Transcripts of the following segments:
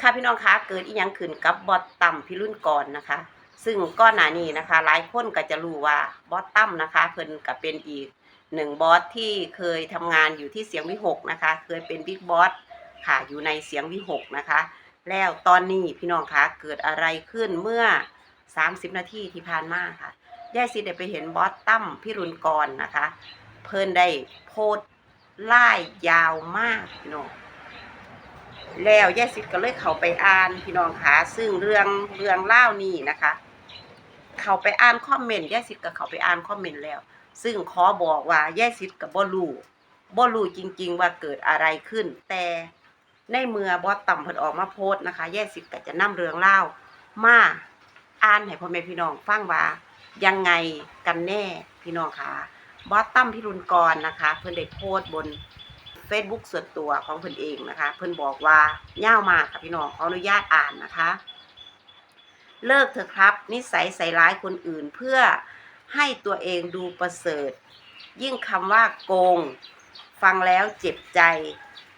ค่ะพี่น้องคะเกิดอีหยังขึ้นกับบอสตั้มพี่รุ่นก่อนนะคะ ซึ่งก้อนหน้านี้นะคะ หลายคนก็จะรู้ว่าบอสตั้มนะคะ เพิ่นก็เป็นอีกหนึ่งบอสที่เคยทำงานอยู่ที่เสียงวิหกนะคะ เคยเป็นบิ๊กบอสค่ะอยู่ในเสียงวิหกนะคะ แล้วตอนนี้พี่น้องคะเกิดอะไรขึ้นเมื่อ 30 นาทีที่ผ่านมาค่ะยายสิได้ไปเห็นบอสตั้มพี่รุนกรนะคะ เพิ่นได้โพสไล่ยาวมากพี่น้อง แล้วยายสิทธิ์ก็เลยเขาไปอ่านพี่น้องคะซึ่งเรื่องเรื่องเล่านี้นะคะ เขาไปอ่านคอมเมนต์ยายสิทธิ์ก็เขาไปอ่านคอมเมนต์แล้ว ซึ่งขอบอกว่ายายสิทธิ์กับบ่รู้บ่รู้จริง ๆ ว่าเกิดอะไรขึ้น แต่ในเมื่อบอสต่ำเพิ่นออกมาโพสต์นะคะยายสิทธิ์ก็จะนำเรื่องเล่ามาอ่านให้พ่อแม่พี่น้องฟังว่ายังไงกันแน่พี่น้องคะบอสตั้มพิรุณกรนะคะ เพิ่นได้โพสต์บน Facebook ส่วนตัวของเพิ่นเองนะคะ เพิ่นบอกว่าย่าวมากค่ะพี่น้องขออนุญาตอ่านนะคะ เลิกเถอะครับ นิสัยใส่ร้ายคนอื่นเพื่อให้ตัวเองดูประเสริฐ ยิ่งคำว่าโกง ฟังแล้วเจ็บใจ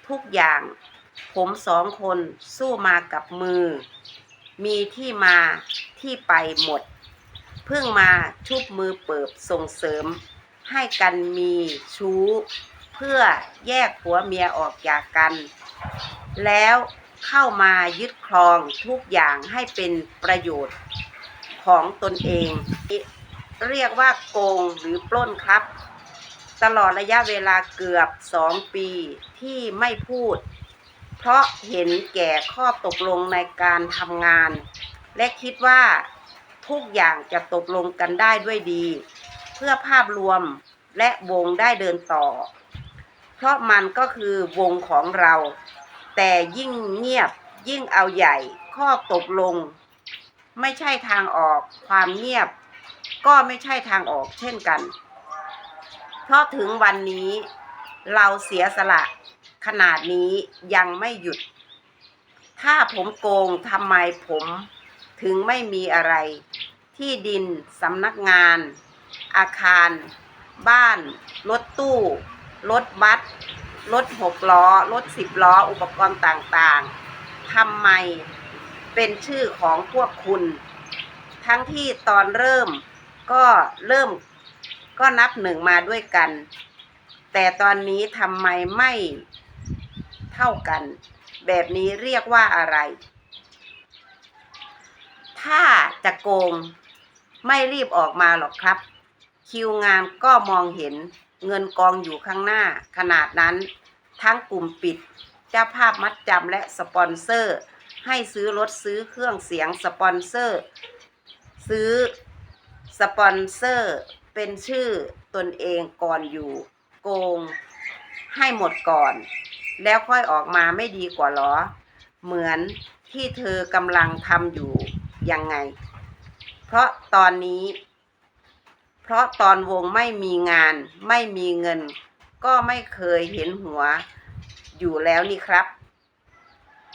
ทุกอย่าง ผมสองคนสู้มากับมือ มีที่มาที่ไปหมด เพิ่งมาชุบมือเปิบส่งเสริมให้กันมีชู้ เพื่อแยกผัวเมียออกจากกัน แล้วเข้ามายึดครองทุกอย่างให้เป็นประโยชน์ของตนเอง เรียกว่าโกงหรือปล้นครับ ตลอดระยะเวลาเกือบสองปีที่ไม่พูด เพราะเห็นแก่ข้อตกลงในการทำงาน และคิดว่าทุกอย่างจะตกลงกันได้ด้วยดี เพื่อภาพรวมและวงได้เดินต่อ เพราะมันก็คือวงของเรา แต่ยิ่งเงียบยิ่งเอาใหญ่ ข้อตกลง ไม่ใช่ทางออกความเงียบ ก็ไม่ใช่ทางออกเช่นกัน เพราะถึงวันนี้เราเสียสละขนาดนี้ยังไม่หยุด ถ้าผมโกงทำไมผมถึงไม่มีอะไร ที่ดินสำนักงาน อาคาร บ้าน รถตู้ รถบัสรถหกล้อ รถสิบล้อ อุปกรณ์ต่างๆทำไมเป็นชื่อของพวกคุณ ทั้งที่ตอนเริ่มก็เริ่มก็นับหนึ่งมาด้วยกัน แต่ตอนนี้ทำไมไม่เท่ากัน แบบนี้เรียกว่าอะไร ถ้าจะโกงไม่รีบออกมาหรอกครับ คิวงานก็มองเห็น เงินกองอยู่ข้างหน้า ขนาดนั้น ทั้งกลุ่มปิด เจ้าภาพมัดจำและสปอนเซอร์ ให้ซื้อรถซื้อเครื่องเสียงสปอนเซอร์ ซื้อสปอนเซอร์เป็นชื่อตนเองก่อนอยู่ โกง ให้หมดก่อน แล้วค่อยออกมาไม่ดีกว่าหรอ เหมือนที่เธอกำลังทำอยู่ยังไง เพราะตอนนี้ เพราะตอนวงไม่มีงาน ไม่มีเงิน ก็ไม่เคยเห็นหัว อยู่แล้วนี่ครับ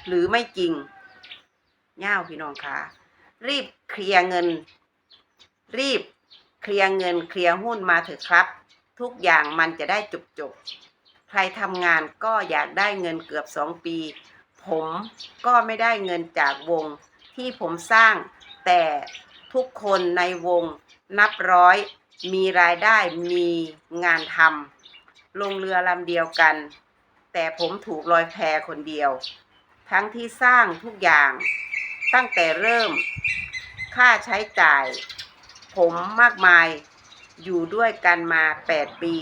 หรือไม่จริงย่าวพี่น้องคะรีบเคลียร์เงิน รีบเคลียร์เงินเคลียร์หุ้นมาเถอะครับ ทุกอย่างมันจะได้จบจบๆใครทำงานก็อยากได้เงินเกือบสองปี ผมก็ไม่ได้เงินจากวงที่ผมสร้าง แต่ทุกคนในวงนับร้อย มีรายได้มีงานทำลงเรือลำเดียวกัน แต่ผมถูกลอยแพคนเดียว ทั้งที่สร้างทุกอย่าง ตั้งแต่เริ่ม ค่าใช้จ่าย ผมมากมายอยู่ด้วยกันมา 8 ปี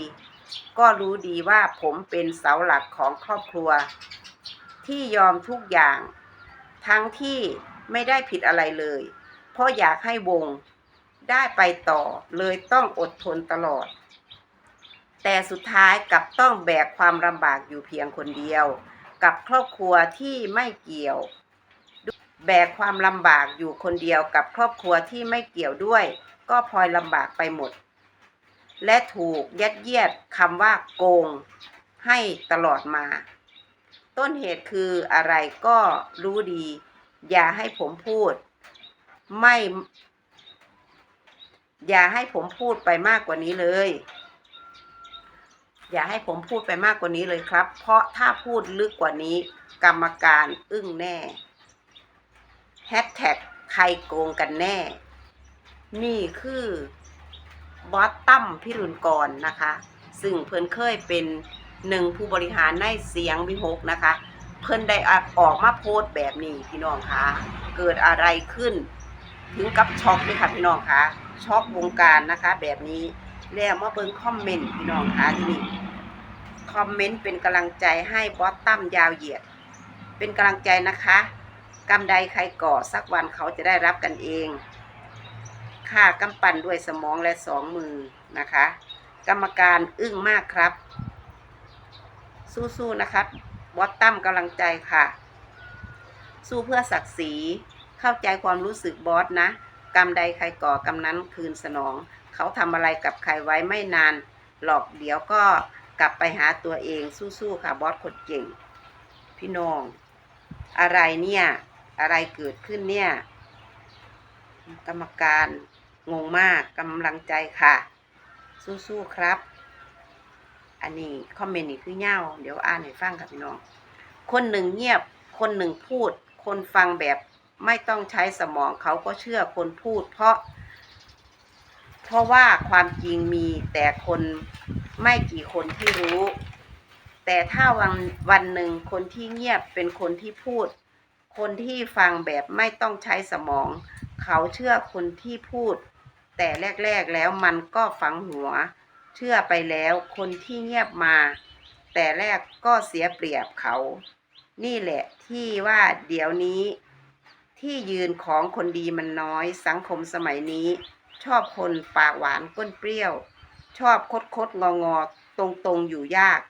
ก็รู้ดีว่าผมเป็นเสาหลักของครอบครัว ที่ยอมทุกอย่าง ทั้งที่ไม่ได้ผิดอะไรเลย เพราะอยากให้วง ได้ไปต่อเลยต้องอดทนตลอด แต่สุดท้ายกลับต้องแบกความลำบากอยู่เพียงคนเดียว กับครอบครัวที่ไม่เกี่ยว แบกความลำบากอยู่คนเดียวกับครอบครัวที่ไม่เกี่ยวด้วย ก็พลอยลำบากไปหมด และถูกยัดเยียดคำว่าโกง ให้ตลอดมา ต้นเหตุคืออะไรก็รู้ดี อย่าให้ผมพูด ไม่ อย่าให้ผมพูดไปมากกว่านี้เลย อย่าให้ผมพูดไปมากกว่านี้เลยครับ เพราะถ้าพูดลึกกว่านี้ กรรมการอึ้งแน่แฮชแท็กใครโกงกันแน่ นี่คือบอสตั้มพิรุณกรนะคะ ซึ่งเพิ่นเคยเป็นหนึ่งผู้บริหารในเสียงวิหกนะคะ เพิ่นได้ออกมาโพสต์แบบนี้พี่น้องคะเกิดอะไรขึ้น ถึงกับช็อกเลยค่ะพี่น้องคะ ช็อกวงการนะคะ แบบนี้แล้วมาเบิ่งคอมเมนต์พี่น้องคะที่นี่คอมเมนต์เป็นกำลังใจให้บอสตั้มยาวเหยียด เป็นกำลังใจนะคะกำใดใครก่อสักวันเขาจะได้รับกันเองค่ากำปั้นด้วยสมองและสองมือนะคะ กรรมการอึ้งมากครับ สู้ๆนะครับบอสตั้มกำลังใจค่ะ สู้เพื่อศักดิ์ศรีเข้าใจความรู้สึกบอสนะ กรรมใดใครก่อกรรมนั้นคืนสนอง เขาทำอะไรกับใครไว้ไม่นานหรอกเดี๋ยวก็กลับไปหาตัวเองสู้ๆค่ะบอสคนเก่ง พี่น้อง อะไรเนี่ย อะไรเกิดขึ้นเนี่ย กรรมการงงมากกำลังใจค่ะ สู้ๆครับ อันนี้คอมเมนต์นี่คือเง่าเดี๋ยวอ่านให้ฟังค่ะพี่น้อง คนหนึ่งเงียบ คนหนึ่งพูด คนฟังแบบ ไม่ต้องใช้สมองเขาก็เชื่อคนพูด เพราะ เพราะว่าความจริงมีแต่คนไม่กี่คนที่รู้ แต่ถ้าวันวันหนึ่งคนที่เงียบเป็นคนที่พูด คนที่ฟังแบบไม่ต้องใช้สมอง เขาเชื่อคนที่พูด แต่แรกๆแล้วมันก็ฝังหัว เชื่อไปแล้วคนที่เงียบมา แต่แรกก็เสียเปรียบเขา นี่แหละที่ว่าเดี๋ยวนี้ ที่ยืนของคนดีมันน้อย สังคมสมัยนี้ ชอบคนปากหวานก้นเปรี้ยว ชอบคดคดงองอตรงตรงๆอยู่ยาก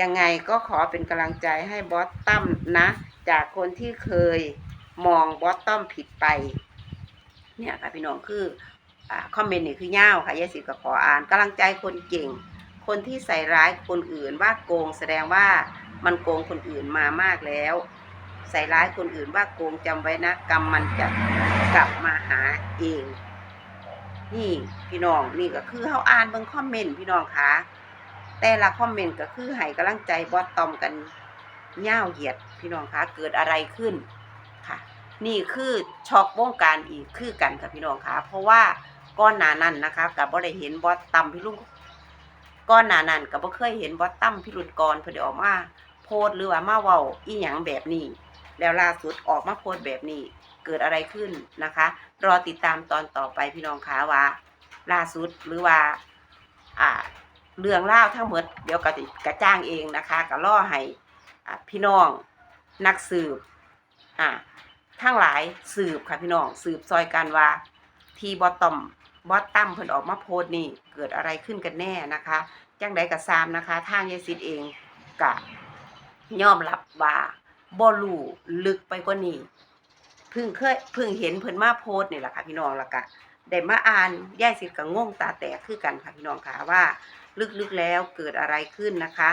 ยังไงก็ขอเป็นกำลังใจให้บอสตั้มนะ จากคนที่เคยมองบอสตั้มผิดไป เนี่ยค่ะพี่น้องคืออคอมเมนต์นี่คือยาวค่ะยายสิบก็ขออ่านกำลังใจคนเก่ง คนที่ใส่ร้ายคนอื่นว่าโกงแสดงว่ามันโกงคนอื่นมามากแล้ว ใส่ร้ายคนอื่นว่าโกงจำไว้นะ กรรมมันจะกลับมาหาเอง นี่พี่น้องนี่ก็คือเขาอ่านเบิ่งคอมเมนต์พี่น้องคะแต่ละคอมเมนต์ก็คือให้กำลังใจบอสตอมกันย่าวเหยียดพี่น้องคะเกิดอะไรขึ้นค่ะ นี่คือช็อกวงการอีกคือกันค่ะพี่น้องคะเพราะว่าก้อนหนานั้นนะคะกับบ่ได้เห็นบอสตำพี่ลุงก้อนหนานั้นกับบ่เคยเห็นบอสตั้มพี่รุนกรเพิ่นได้ออกมาโพสหรือว่ามาเว้าอีหยังแบบนี้ แล้วล่าสุดออกมาโพสต์แบบนี้เกิดอะไรขึ้นนะคะ รอติดตามตอนต่อไปพี่น้องคะว่า ล่าสุดหรือว่าอ่าเรื่องเล่าทั้งหมดเดี๋ยวก็จะกระจ้างเองนะคะก็ล่อให้พี่น้องนักสืบอ่าทั้งหลายสืบค่ะพี่น้องสืบซอยกันว่า ทีบอตอมบอตตั้มเพิ่นออกมาโพสต์นี่เกิดอะไรขึ้นกันแน่นะคะจังใดกับซามนะคะทางยายซิดเองกะยอมรับว่า บ่รู้ลึกไปกว่านี้เพิ่งเคยเพิ่งเห็นเพิ่นมาโพสต์นี่แหละค่ะพี่น้องละกะได้มาอ่านยายซิดก็งงตาแตกคือกันค่ะพี่น้องค่ะว่า ลึกๆแล้วเกิดอะไรขึ้นนะคะ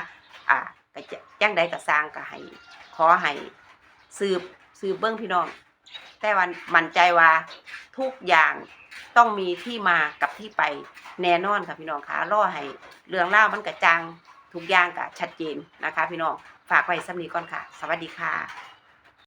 อ่าก็จะจังใดกับสร้างก็ให้ขอให้สืบสืบเบื้องพี่น้อง แต่วันมั่นใจว่าทุกอย่างต้องมีที่มากับที่ไปแน่นอนค่ะพี่น้องค่ะรอให้เรื่องเล่ามันกระจังทุกอย่างก็ชัดเจนนะคะ พี่น้อง ฝากไว้สำนีก่อนค่ะ สวัสดีค่ะ